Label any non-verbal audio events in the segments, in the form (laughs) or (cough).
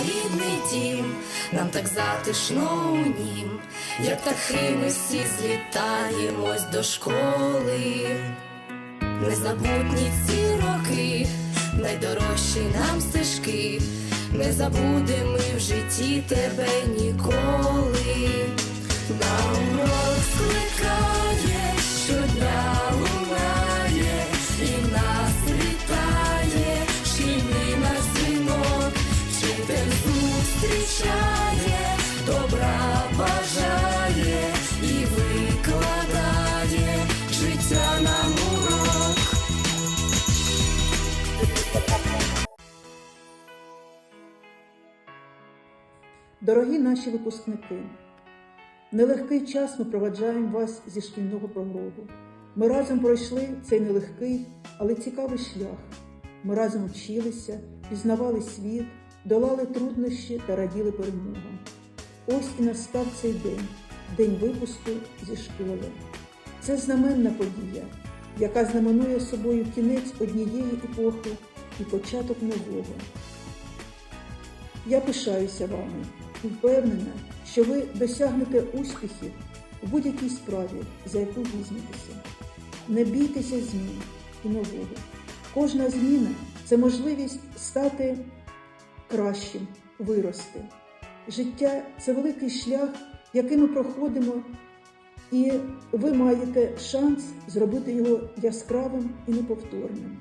рідний дім, нам так затишно у нім, як птахи ми всі злітаємось до школи. Незабутні ці роки, найдорожчі нам стежки, не забудемо ми в житті тебе ніколи. На урок скликає, Дорогі наші випускники, нелегкий час ми проваджаємо вас зі шкільного прогрогу. Ми разом пройшли цей нелегкий, але цікавий шлях. Ми разом вчилися, пізнавали світ, долали труднощі та раділи перемогам. Ось і настав цей день, день випуску зі школи. Це знаменна подія, яка знаменує собою кінець однієї епохи і початок нового. Я пишаюся вами впевнена, що ви досягнете успіхів у будь-якій справі, за яку візьметеся. Не бійтеся змін і нового. Кожна зміна це можливість стати кращим, вирости. Життя це великий шлях, який ми проходимо, і ви маєте шанс зробити його яскравим і неповторним.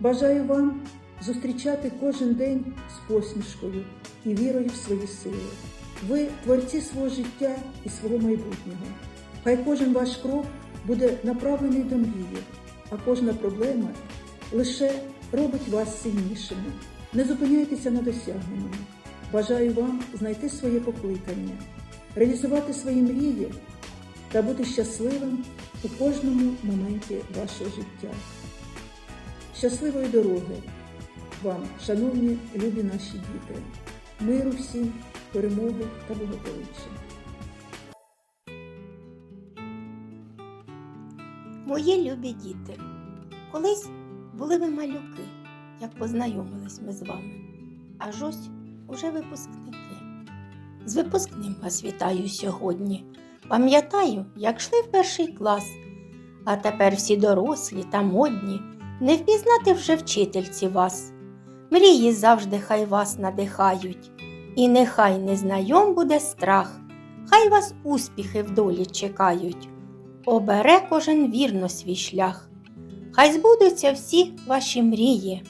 Бажаю вам зустрічати кожен день з посмішкою і вірою в свої сили. Ви творці свого життя і свого майбутнього. Хай кожен ваш крок буде направлений до мрії, а кожна проблема лише робить вас сильнішими. Не зупиняйтеся на досягненому. Бажаю вам знайти своє покликання, реалізувати свої мрії та бути щасливим у кожному моменті вашого життя. Щасливої дороги вам, шановні любі наші діти, миру всім, перемоги та благополуччя. Мої любі діти, колись були ви малюки, як познайомились ми з вами. Аж ось уже випускники. З випускним вас вітаю сьогодні. Пам'ятаю, як йшли в перший клас, а тепер всі дорослі та модні, не впізнати вже вчительці вас. Мрії завжди хай вас надихають, і нехай незнайом буде страх, хай вас успіхи в долі чекають. Обере кожен вірно свій шлях. Хай збудуться всі ваші мрії,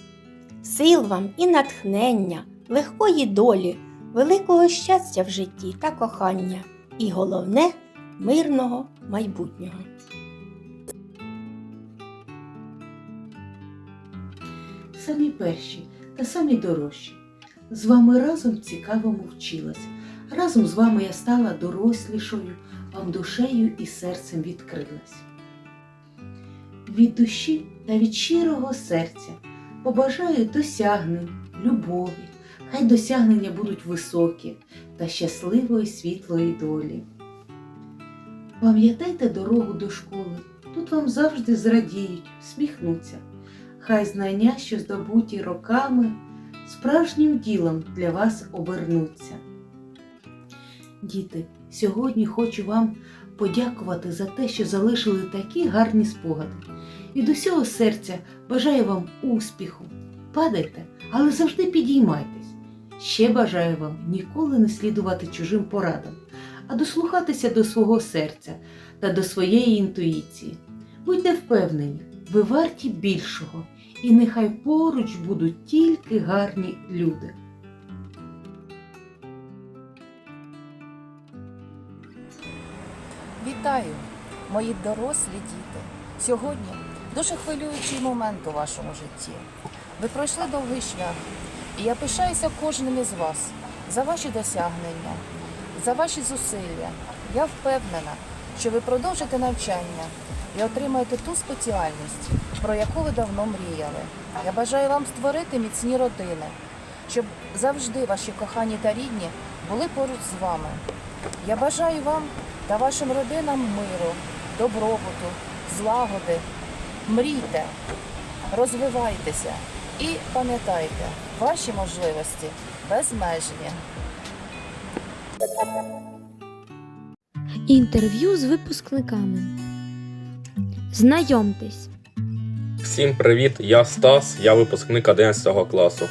сил вам і натхнення, легкої долі, великого щастя в житті та кохання, і головне мирного майбутнього. самі перші та самі дорожчі. З вами разом цікавому вчилась. Разом з вами я стала дорослішою, вам душею і серцем відкрилась. Від душі та від щирого серця побажаю досягнень, любові, хай досягнення будуть високі та щасливої світлої долі. Пам'ятайте дорогу до школи, тут вам завжди зрадіють, сміхнуться. Хай знання, що здобуті роками, справжнім ділом для вас обернуться. Діти, сьогодні хочу вам подякувати за те, що залишили такі гарні спогади. Від усього серця бажаю вам успіху. Падайте, але завжди підіймайтесь. Ще бажаю вам ніколи не слідувати чужим порадам, а дослухатися до свого серця та до своєї інтуїції. Будьте впевнені, ви варті більшого, і нехай поруч будуть тільки гарні люди. Вітаю, мої дорослі діти. Сьогодні дуже хвилюючий момент у вашому житті. Ви пройшли довгий шлях, і я пишаюся кожним із вас за ваші досягнення, за ваші зусилля. Я впевнена, що ви продовжите навчання і отримаєте ту спеціальність, про яку ви давно мріяли. Я бажаю вам створити міцні родини, щоб завжди ваші кохані та рідні були поруч з вами. Я бажаю вам та вашим родинам миру, добробуту, злагоди. Мрійте, розвивайтеся і пам'ятайте, Ваші можливості безмежні. Інтерв'ю з випускниками. Знайомтесь, Всім привіт! Я Стас, я випускник 11 класу.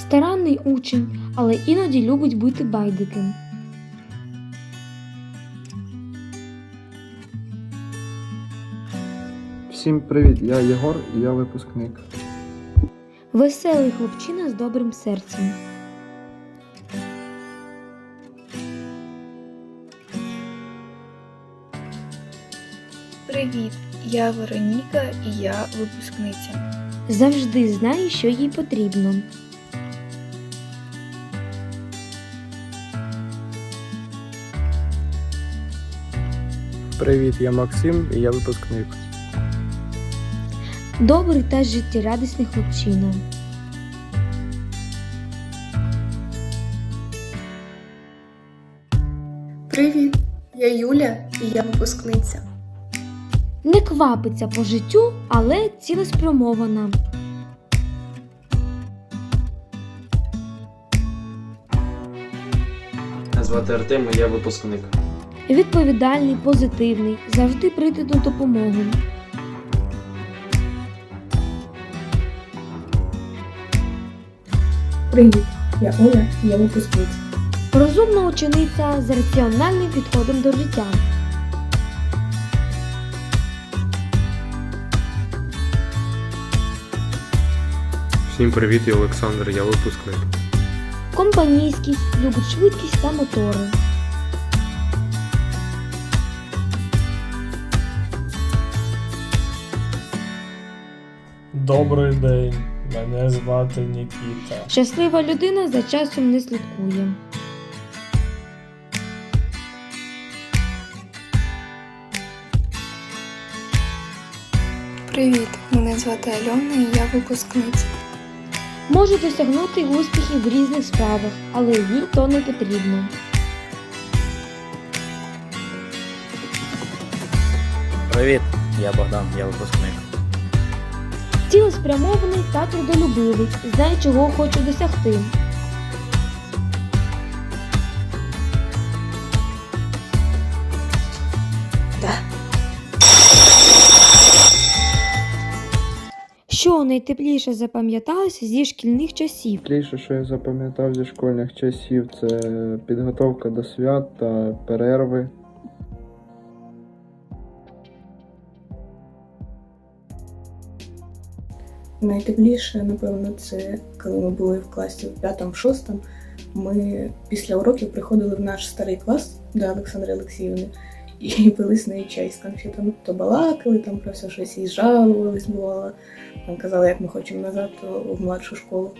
старанний учень, але іноді любить бути байдиким. Всім привіт, я Єгор і я випускник. Веселий хлопчина з добрим серцем. Привіт, я Вероніка і я випускниця. Завжди знає, що їй потрібно. Привіт, я Максим і я випускник. Добрий та життєрадісний хлопчина. Привіт, я Юля і я випускниця. Не квапиться по життю, але цілеспрямована. Мене звати Артем, і я випускник. Відповідальний, позитивний, завжди прийде на допомогу. Привіт, я Оля я випускниця. Розумна учениця з раціональним підходом до життя. Всім привіт, я Олександр, я випускник. Компанійськість, любить швидкість та мотори. Добрий день, мене звати Нікіта. Щаслива людина за часом не слідкує. Привіт, мене звати Альона і я випускниця. Може досягнути успіхів в різних справах, але їй то не потрібно. Привіт, я Богдан, я випускник. Цілеспрямований та трудолюбивий, знає, чого хочу досягти. Що найтепліше запам'яталося зі шкільних часів? Тліше, що я запам'ятав зі школьних часів, це підготовка до свят та перерви. Найтепліше, напевно, це коли ми були в класі в п'ятому-шостому. Ми після уроків приходили в наш старий клас до Олександри Олексіївни і (laughs) пили з нею чай з конфетами. То балакали там про все щось і жалувались, бувало. Нам казали, як ми хочемо назад в младшу школу.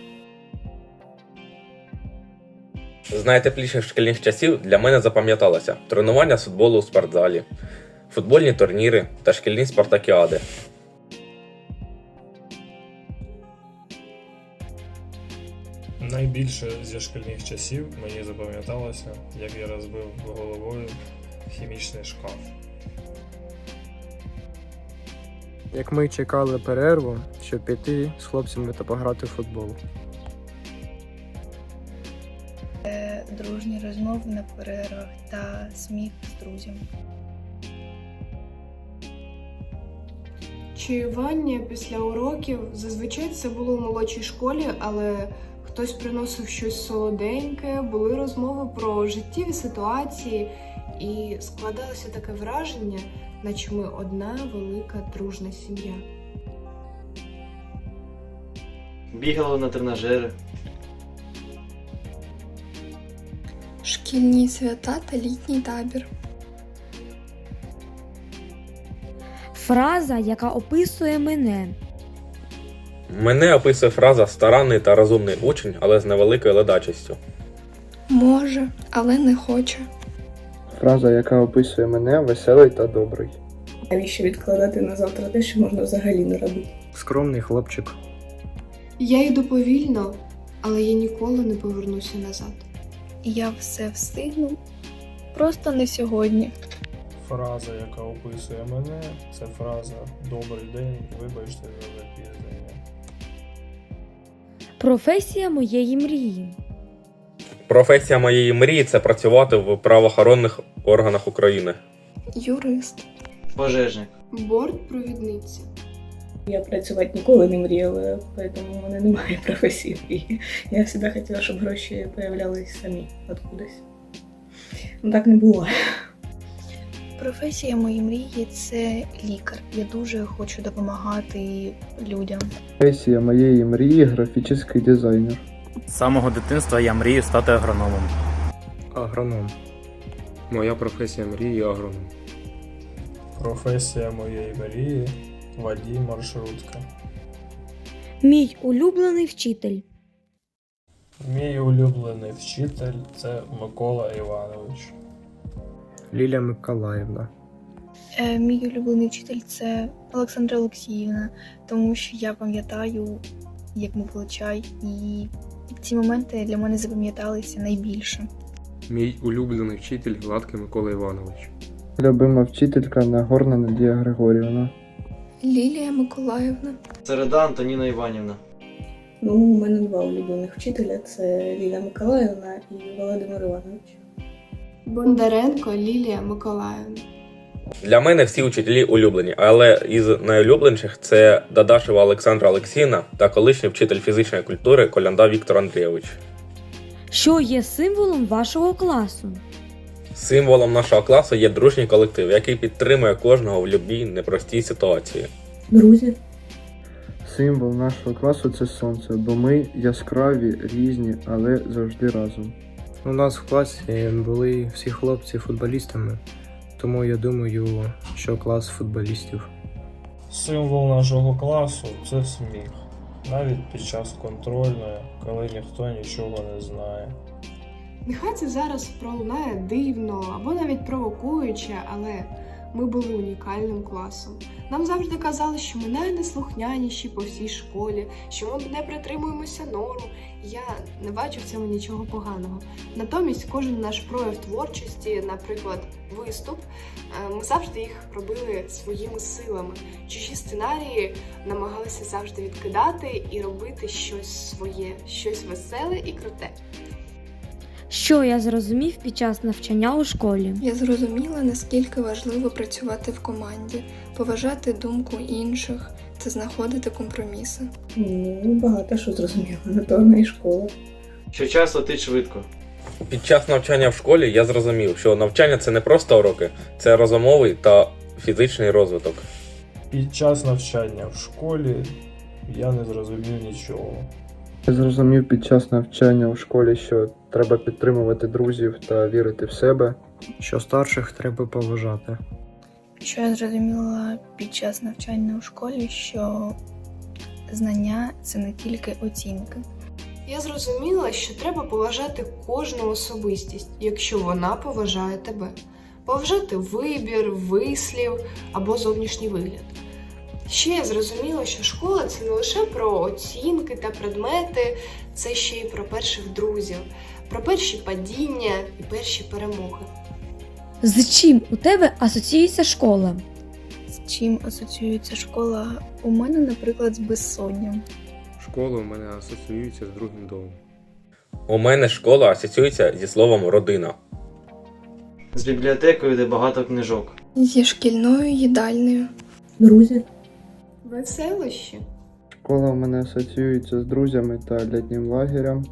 З найтепліших шкільних часів для мене запам'яталося тренування з футболу у спортзалі, футбольні турніри та шкільні спартакіади. Найбільше зі шкільних часів мені запам'яталося, як я розбив головою хімічний шкаф. Як ми чекали перерву, щоб піти з хлопцями та пограти в футбол. Дружні розмови на перервах та сміх з друзями. Чаювання після уроків зазвичай це було в молодшій школі, але хтось приносив щось солоденьке, були розмови про життєві ситуації, і складалося таке враження, наче ми одна велика дружна сім'я. Бігали на тренажери. Шкільні свята та літній табір. Фраза, яка описує мене. Мене описує фраза старанний та розумний учень, але з невеликою ледачістю. Може, але не хоче. Фраза, яка описує мене, веселий та добрий. Навіщо відкладати на завтра те, що можна взагалі не робити? Скромний хлопчик. Я йду повільно, але я ніколи не повернуся назад. Я все встигну, просто не сьогодні. Фраза, яка описує мене, це фраза Добрий день, вибачте за запізнення. Професія моєї мрії. Професія моєї мрії це працювати в правоохоронних органах України. Юрист. Пожежник. Бортпровідниця. Я працювати ніколи не мріяла, тому в мене немає (laughs) професії. мрії. Я завжди хотіла, щоб гроші появлялись самі откудись. Ну так не було. Професія моєї мрії це лікар. Я дуже хочу допомагати людям. Професія моєї мрії графічний дизайнер. З самого дитинства я мрію стати агрономом. Агроном. Моя професія мрії агроном. Професія моєї мрії водій маршрутка. Мій улюблений вчитель. Мій улюблений вчитель це Микола Іванович. Лілія Миколаївна. Е, мій улюблений вчитель це Олександра Олексіївна, тому що я пам'ятаю, як ми пили чай, і ці моменти для мене запам'яталися найбільше. Мій улюблений вчитель Гладкий Микола Іванович. Любима вчителька Нагорна Надія Григорівна. Лілія Миколаївна. Середа Антоніна Іванівна. Ну, у мене два улюблених вчителя це Ліля Миколаївна і Володимир Іванович. Бондаренко Лілія Миколаївна. Для мене всі учителі улюблені, але із найулюбленіших це Дадашева Олександра Олексіївна та колишній вчитель фізичної культури Колянда Віктор Андрійович. Що є символом вашого класу? Символом нашого класу є дружній колектив, який підтримує кожного в будь-якій непростій ситуації. Друзі. Символ нашого класу це сонце, бо ми яскраві, різні, але завжди разом. У нас в класі були всі хлопці футболістами, тому я думаю, що клас футболістів. Символ нашого класу це сміх. Навіть під час контрольної, коли ніхто нічого не знає. Нехай це зараз пролунає дивно або навіть провокуюче, але ми були унікальним класом. Нам завжди казали, що ми найнеслухняніші по всій школі, що ми не притримуємося норм. Я не бачу в цьому нічого поганого. Натомість, кожен наш прояв творчості, наприклад, виступ, е, ми завжди їх робили своїми силами. Чужі сценарії намагалися завжди відкидати і робити щось своє, щось веселе і круте. Що я зрозумів під час навчання у школі? Я зрозуміла, наскільки важливо працювати в команді, поважати думку інших та знаходити компроміси. Ну, багато що зрозуміла, на то і школа. Що час летить швидко. Під час навчання в школі я зрозумів, що навчання це не просто уроки, це розумовий та фізичний розвиток. Під час навчання в школі я не зрозумів нічого. Я зрозумів під час навчання у школі, що треба підтримувати друзів та вірити в себе. Що старших треба поважати. Що я зрозуміла під час навчання у школі, що знання це не тільки оцінки. Я зрозуміла, що треба поважати кожну особистість, якщо вона поважає тебе. Поважати вибір, вислів або зовнішній вигляд. Ще я зрозуміла, що школа це не лише про оцінки та предмети, це ще й про перших друзів, про перші падіння і перші перемоги. З чим у тебе асоціюється школа? З чим асоціюється школа? У мене, наприклад, з безсонням. Школа у мене асоціюється з другим домом. У мене школа асоціюється зі словом родина. З бібліотекою, де багато книжок. Зі шкільною їдальнею. Друзі. Веселощі. Школа у мене асоціюється з друзями та літнім лагерем.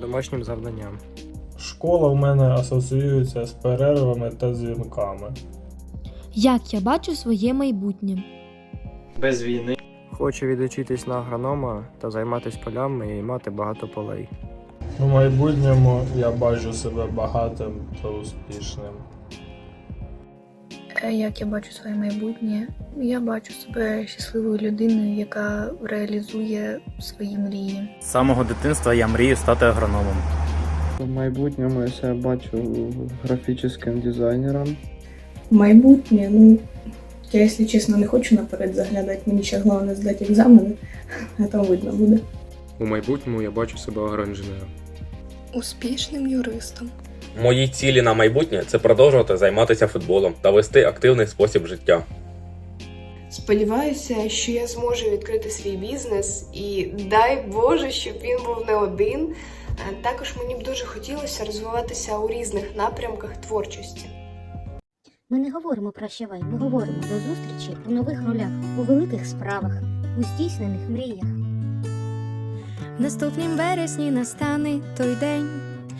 Домашнім завданням. Школа в мене асоціюється з перервами та дзвінками. Як я бачу своє майбутнє? Без війни. Хочу відучитись на агронома та займатися полями і мати багато полей. У майбутньому я бачу себе багатим та успішним. Е, Як я бачу своє майбутнє, я бачу себе щасливою людиною, яка реалізує свої мрії. З самого дитинства я мрію стати агрономом. В майбутньому я себе бачу графічним дизайнером. Майбутнє, ну, я, якщо чесно, не хочу наперед заглядати, мені ще головне здати екзамени, (laughs) а там видно буде. У майбутньому я бачу себе агроінженером. Успішним юристом. Мої цілі на майбутнє це продовжувати займатися футболом та вести активний спосіб життя. Сподіваюся, що я зможу відкрити свій бізнес, і дай Боже, щоб він був не один. Е, Також мені б дуже хотілося розвиватися у різних напрямках творчості. Ми не говоримо прощавай, ми говоримо до зустрічі у нових ролях, у великих справах, у здійснених мріях. В наступнім вересні настане той день.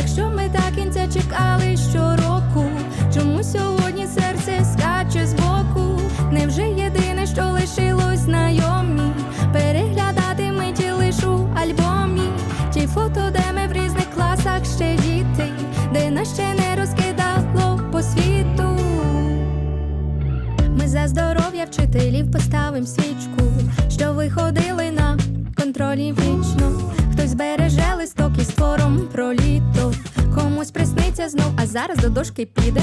Якщо ми так кінця чекали щороку, чому сьогодні серце скаче збоку? Невже єдине, що лишилось знайомі? Переглядати ми ті лиш альбомі, ті фото, де ми в різних класах ще діти, де нас ще не розкидало по світу. Ми за здоров'я вчителів поставим свічку, зараз до дошки піде.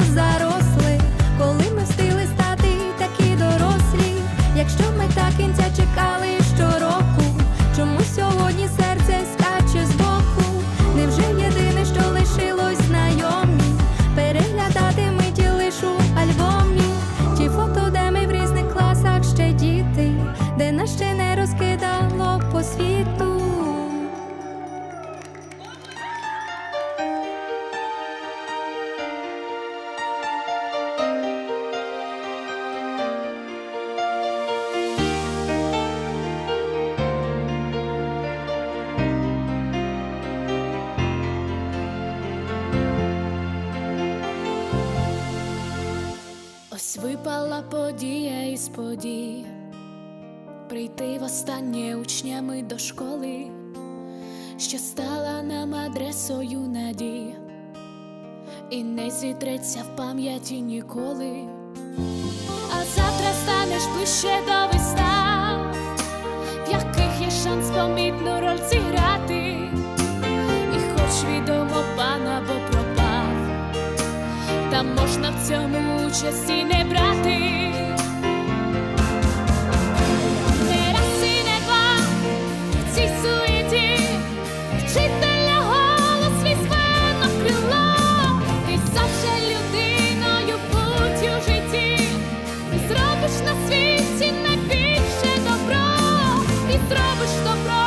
не розкидало по світу. Прийти востаннє учнями до школи, що стала нам адресою надії, і не зітреться в пам'яті ніколи. А завтра станеш ближче до вистав, в яких є шанс помітну роль зіграти, і хоч відомо пана, бо пропав та можна в цьому участі не брати. the blood.